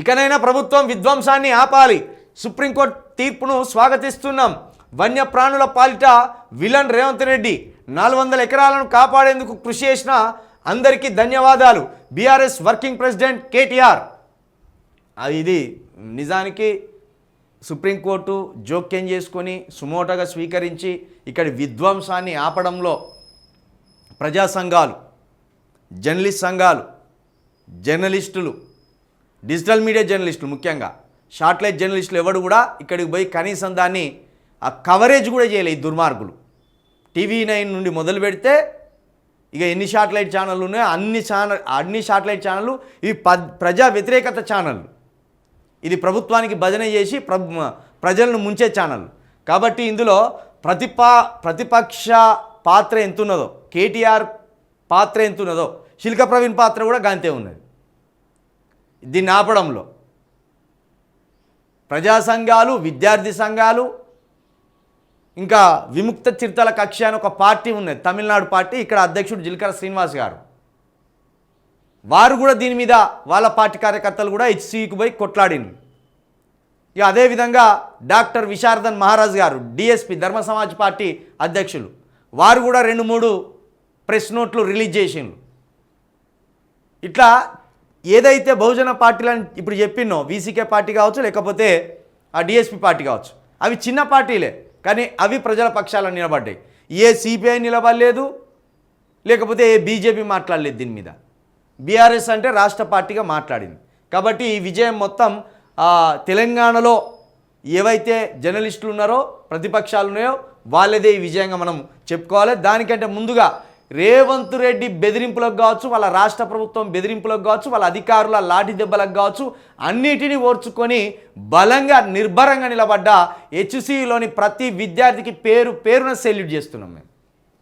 ఇకనైనా ప్రభుత్వం విధ్వంసాన్ని ఆపాలి. సుప్రీంకోర్టు తీర్పును స్వాగతిస్తున్నాం. వన్యప్రాణుల పాలిట విలన్ రేవంత్ రెడ్డి నాలుగు వందల ఎకరాలను కాపాడేందుకు కృషి చేసిన అందరికీ ధన్యవాదాలు. BRS working president KTR. ఇది నిజానికి సుప్రీంకోర్టు జోక్యం చేసుకొని సుమోటగా స్వీకరించి ఇక్కడి విధ్వంసాన్ని ఆపడంలో ప్రజా సంఘాలు జర్నలిస్ట్ సంఘాలు జర్నలిస్టులు డిజిటల్ మీడియా జర్నలిస్టులు ముఖ్యంగా. షార్ట్లైట్ జర్నలిస్టులు ఎవడు కూడా ఇక్కడికి పోయి కనీసం దాన్ని ఆ కవరేజ్ కూడా చేయలేదు ఈ దుర్మార్గులు. టీవీ నైన్ నుండి మొదలు పెడితే ఇక ఎన్ని షార్ట్లైట్ ఛానళ్ళు ఉన్నాయో అన్ని ఛానల్ అన్ని షార్ట్లైట్ ఛానళ్ళు ఇవి ప ప్రజా వ్యతిరేకత ఛానళ్ళు. ఇది ప్రభుత్వానికి భజన చేసి ప్రభు ప్రజలను ముంచే ఛానల్ కాబట్టి ఇందులో ప్రతిపా ప్రతిపక్ష పాత్ర ఎంతున్నదో కేటీఆర్ పాత్ర ఎంతున్నదో శిల్క ప్రవీణ్ పాత్ర కూడా గాంతే ఉన్నది. దీన్ని ఆపడంలో. ప్రజా సంఘాలు విద్యార్థి సంఘాలు ఇంకా విముక్త చిరుతల కక్ష అని ఒక పార్టీ ఉన్నది. తమిళనాడు పార్టీ ఇక్కడ అధ్యక్షుడు జిల్కర శ్రీనివాస్ గారు. వారు కూడా దీని మీద వాళ్ళ పార్టీ కార్యకర్తలు కూడా హెచ్సికి పోయి కొట్లాడింది ఇక అదేవిధంగా డాక్టర్ విశారదన్ మహారాజ్ గారు డిఎస్పి ధర్మ సమాజ్ పార్టీ అధ్యక్షులు వారు కూడా రెండు మూడు ప్రెస్ నోట్లు రిలీజ్ చేసిండ్రు. ఇట్లా ఏదైతే బహుజన పార్టీలని ఇప్పుడు చెప్పినో వీసీకే పార్టీ కావచ్చు లేకపోతే ఆ డిఎస్పి పార్టీ కావచ్చు అవి చిన్న పార్టీలే కానీ అవి ప్రజల పక్షాలను నిలబడ్డాయి. ఏ సిపిఐ నిలబడలేదు లేకపోతే ఏ బీజేపీ మాట్లాడలేదు దీని మీద. బీఆర్ఎస్ అంటే రాష్ట్ర పార్టీగా మాట్లాడింది. కాబట్టి ఈ విజయం మొత్తం తెలంగాణలో ఏవైతే జర్నలిస్టులు ఉన్నారో ప్రతిపక్షాలు ఉన్నాయో వాళ్ళదే ఈ విజయంగా మనం చెప్పుకోవాలి. దానికంటే ముందుగా రేవంత్ రెడ్డి బెదిరింపులకు కావచ్చు వాళ్ళ రాష్ట్ర ప్రభుత్వం బెదిరింపులకు కావచ్చు వాళ్ళ అధికారుల లాఠీ దెబ్బలకు కావచ్చు అన్నిటినీ ఓర్చుకొని బలంగా నిర్భరంగా నిలబడ్డ హెచ్సిలోని ప్రతి విద్యార్థికి పేరు పేరున సెల్యూట్ చేస్తున్నాం మేము.